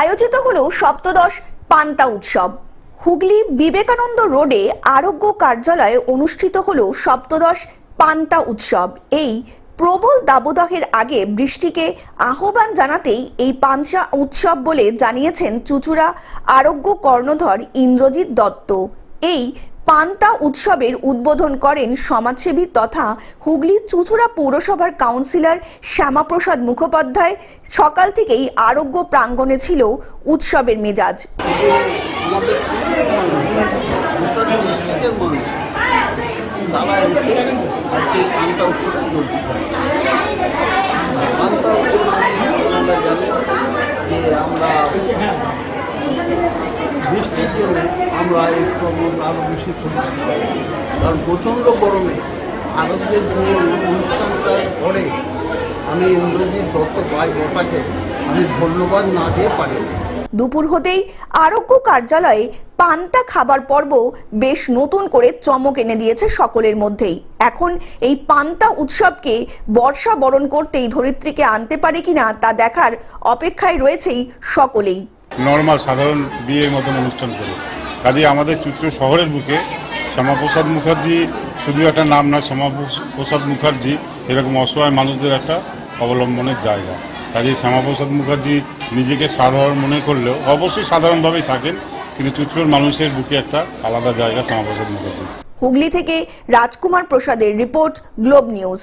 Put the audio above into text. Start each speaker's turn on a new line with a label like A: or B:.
A: আয়োজিত হল সপ্তদশ পান্তা উৎসব। হুগলি বিবেকানন্দ রোডে আরোগ্য কার্যালয়ে অনুষ্ঠিত হল সপ্তদশ পান্তা উৎসব। এই প্রবল দাবদাহের আগে বৃষ্টিকে আহ্বান জানাতেই এই পাঞ্চা উৎসব বলে জানিয়েছেন চুচুড়া আরোগ্য কর্ণধর ইন্দ্রজিৎ দত্ত। এই পান্তা উৎসবের উদ্বোধন করেন সমাজসেবী তথা হুগলি চুচুড়া পৌরসভার কাউন্সিলর শ্যামাপ্রসাদ মুখোপাধ্যায়। সকাল থেকেই আরোগ্য প্রাঙ্গণে ছিল উৎসবের মেজাজ।
B: আমরা বৃষ্টির জন্য আমরা এই আরও বেশি কারণ প্রচণ্ড গরমে আরবদের যে অনুষ্ঠানটা করে আমি ইন্দ্রজিৎ দত্ত ভাই গোটাকে আমি ধন্যবাদ না দিয়ে পারি।
A: দুপুর হতেই আরোগ্য কার্যালয়ে পান্তা খাবার পর্ব বেশ নতুন করে চমক এনে দিয়েছে সকলের মধ্যেই। এখন এই পান্তা উৎসবকে বর্ষা বরণ করতেই ধরিত্রীকে আনতে পারে কিনা তা দেখার অপেক্ষায় রয়েছেই সকলেই।
C: নর্মাল সাধারণ বিয়ের মতন অনুষ্ঠান করে। কাজে আমাদের চুচড়ো শহরের বুকে, শ্যামাপ্রসাদ মুখার্জি, শুধু একটা নাম না শ্যামাপ্রসাদ মুখার্জি, এরকম অসহায় মানুষদের একটা অবলম্বনের জায়গা। কাজে শ্যামাপ্রসাদ মুখার্জি নিজেকে সাধারণ মনে করলেও অবশ্যই সাধারণভাবেই থাকেন, কিন্তু চুচড়োর মানুষের বুকে একটা আলাদা জায়গা শ্যামাপ্রসাদ মুখার্জি।
A: হুগলি থেকে রাজকুমার প্রসাদের রিপোর্ট, গ্লোব নিউজ।